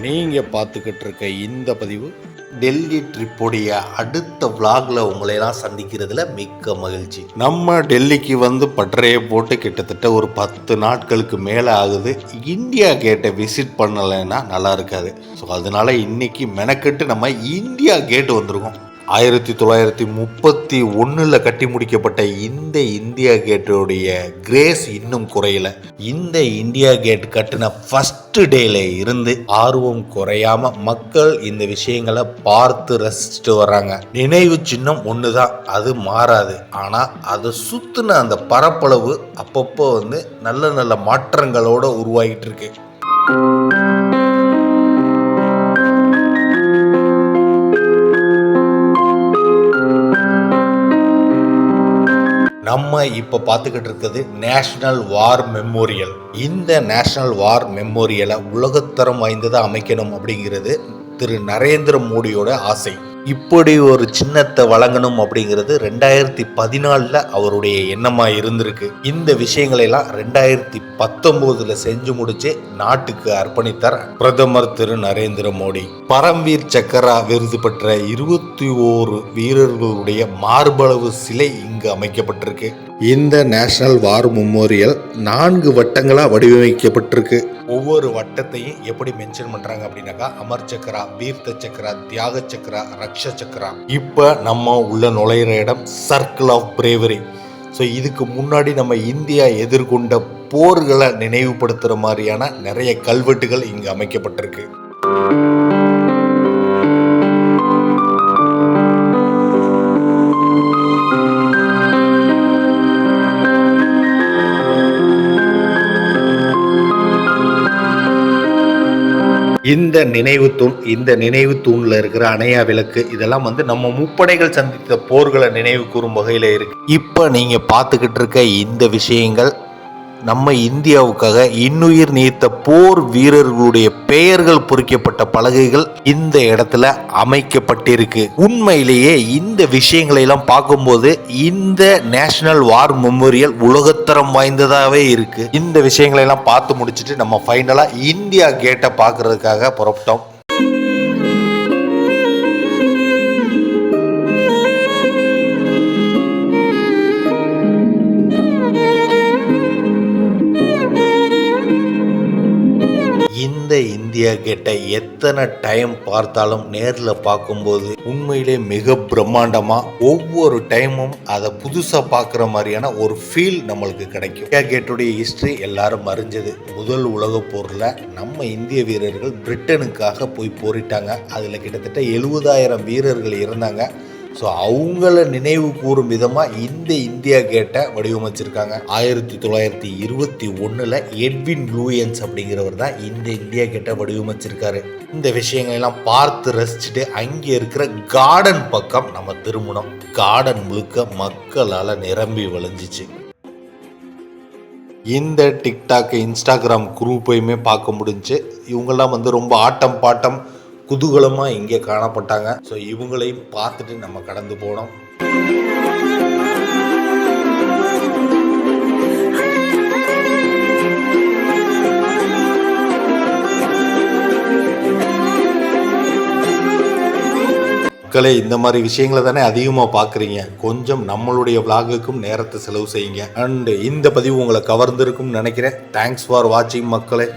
நீங்கள் பார்த்துக்கிட்டு இருக்க இந்த பதிவு டெல்லி ட்ரிப்புடைய அடுத்த vlogல உங்களையெல்லாம் சந்திக்கிறதுல மிக்க மகிழ்ச்சி. நம்ம டெல்லிக்கு வந்து பட்டறையை போட்டு கிட்டத்தட்ட ஒரு பத்து நாட்களுக்கு மேலே ஆகுது. இந்தியா கேட்டை விசிட் பண்ணலைன்னா நல்லா இருக்காது. ஸோ அதனால இன்னைக்கு மெனக்கெட்டு நம்ம இந்தியா கேட் வந்திருக்கோம். ஆயிரத்தி தொள்ளாயிரத்தி முப்பத்தி ஒன்றில் கட்டி முடிக்கப்பட்ட இந்த இந்தியா கேட்டோடைய கிரேஸ் இன்னும் குறையல. இந்த இந்தியா கேட் கட்டின ஃபர்ஸ்ட் டேல இருந்து ஆர்வம் குறையாம மக்கள் இந்த விஷயங்களை பார்த்து ரசிச்சுட்டு வர்றாங்க. நினைவு சின்னம் ஒன்று தான் அது மாறாது. ஆனால் அதை சுற்றின அந்த பரப்பளவு அப்பப்போ வந்து நல்ல நல்ல மாற்றங்களோட உருவாகிட்டு இருக்கு. நம்ம இப்போ பார்த்துக்கிட்டு இருக்கிறது நேஷனல் வார் மெமோரியல் இந்த நேஷனல் வார் மெமோரியலை உலகத்தரம் வாய்ந்ததாக அமைக்கணும் அப்படிங்கிறது திரு நரேந்திர மோடியோட ஆசை. இப்படி ஒரு சின்னத்தை வழங்கணும் அப்படிங்கிறது ரெண்டாயிரத்தி பதினாலில் அவருடைய எண்ணமாக இருந்திருக்கு. இந்த விஷயங்களையெல்லாம் ரெண்டாயிரத்தி பத்தொம்போதில் செஞ்சு முடிச்சு நாட்டுக்கு அர்ப்பணித்தார் பிரதமர் திரு நரேந்திர மோடி. பரம்வீர் சக்கரா விருது பெற்ற இருபத்தி ஓரு வீரர்களுடைய மார்பளவு சிலை இங்கு அமைக்கப்பட்டிருக்கு. இந்த நேஷனல் வார் மெமோரியல் நான்கு வட்டங்களாக வடிவமைக்கப்பட்டிருக்கு. ஒவ்வொரு வட்டத்தையும் எப்படி மென்ஷன் பண்ணுறாங்க அப்படின்னாக்கா அமர் சக்கரா தீர்த்த சக்கரா தியாக சக்கரா ரக்ஷ சக்கரா இப்போ நம்ம உள்ள நுழையிற இடம் சர்க்கிள் ஆஃப் பிரேவரி ஸோ இதுக்கு முன்னாடி நம்ம இந்தியா எதிர்கொண்ட போர்களை நினைவுபடுத்துகிற மாதிரியான நிறைய கல்வெட்டுகள் இங்கே அமைக்கப்பட்டிருக்கு. இந்த நினைவு தூண் இந்த நினைவு தூண்ல இருக்கிற அணையா விளக்கு இதெல்லாம் வந்து நம்ம முப்படைகள் சந்தித்த போர்களை நினைவு கூறும் வகையில இருக்கு. இப்ப நீங்க பார்த்துக்கிட்டு இருக்க இந்த விஷயங்கள் நம்ம இந்தியாவுக்காக இன்னுயிர் நீத்த போர் வீரர்களுடைய பெயர்கள் பொறிக்கப்பட்ட பலகைகள் இந்த இடத்துல அமைக்கப்பட்டிருக்கு. உண்மையிலேயே இந்த விஷயங்களை எல்லாம் பார்க்கும்போது இந்த நேஷனல் வார் மெமோரியல் உலகத்தரம் வாய்ந்ததாகவே இருக்கு. இந்த விஷயங்களை எல்லாம் பார்த்து முடிச்சுட்டு நம்ம ஃபைனலாக இந்தியா கேட்டை பார்க்கறதுக்காக புறப்பட்டோம். இந்த இந்தியா கேட்டை எத்தனை டைம் பார்த்தாலும் நேரில் பார்க்கும்போது உண்மையிலே மிக பிரம்மாண்டமாக ஒவ்வொரு டைமும் அதை புதுசாக பார்க்குற மாதிரியான ஒரு ஃபீல் நம்மளுக்கு கிடைக்கும். இந்தியா கேட்டுடைய ஹிஸ்ட்ரி எல்லாரும் அறிஞ்சது. முதல் உலக போரில் நம்ம இந்திய வீரர்கள் பிரிட்டனுக்காக போய் போரிட்டாங்க. அதில் கிட்டத்தட்ட எழுபதாயிரம் வீரர்கள் இருந்தாங்க ஸோ அவங்கள நினைவு கூறும் விதமாக இந்த இந்தியா கேட்டை வடிவமைச்சிருக்காங்க. ஆயிரத்தி தொள்ளாயிரத்தி இருபத்தி ஒன்றில் எட்வின் லூயன்ஸ் அப்படிங்கிறவர் தான் இந்த இந்தியா கேட்டை வடிவமைச்சிருக்காரு. இந்த விஷயங்கள் எல்லாம் பார்த்து ரசிச்சுட்டு அங்கே இருக்கிற கார்டன் பக்கம் நம்ம திரும்பணும். கார்டன் முழுக்க மக்களால் நிரம்பி வழிஞ்சிச்சு. இந்த டிக்டாக் இன்ஸ்டாகிராம் குரூப்பையுமே பார்க்க முடிஞ்சு. இவங்கெல்லாம் வந்து ரொம்ப ஆட்டம் பாட்டம் குதூகலமாக இங்கே காணப்பட்டாங்க. ஸோ இவங்களையும் பார்த்துட்டு நம்ம கடந்து போனோம். மக்களே இந்த மாதிரி விஷயங்களை தானே அதிகமாக பார்க்குறீங்க. கொஞ்சம் நம்மளுடைய விலாகுக்கும் நேரத்தை செலவு செய்யுங்க. அண்ட் இந்த பதிவு உங்களை கவர்ந்திருக்கும்னு நினைக்கிறேன். தேங்க்ஸ் ஃபார் வாட்சிங் மக்களே.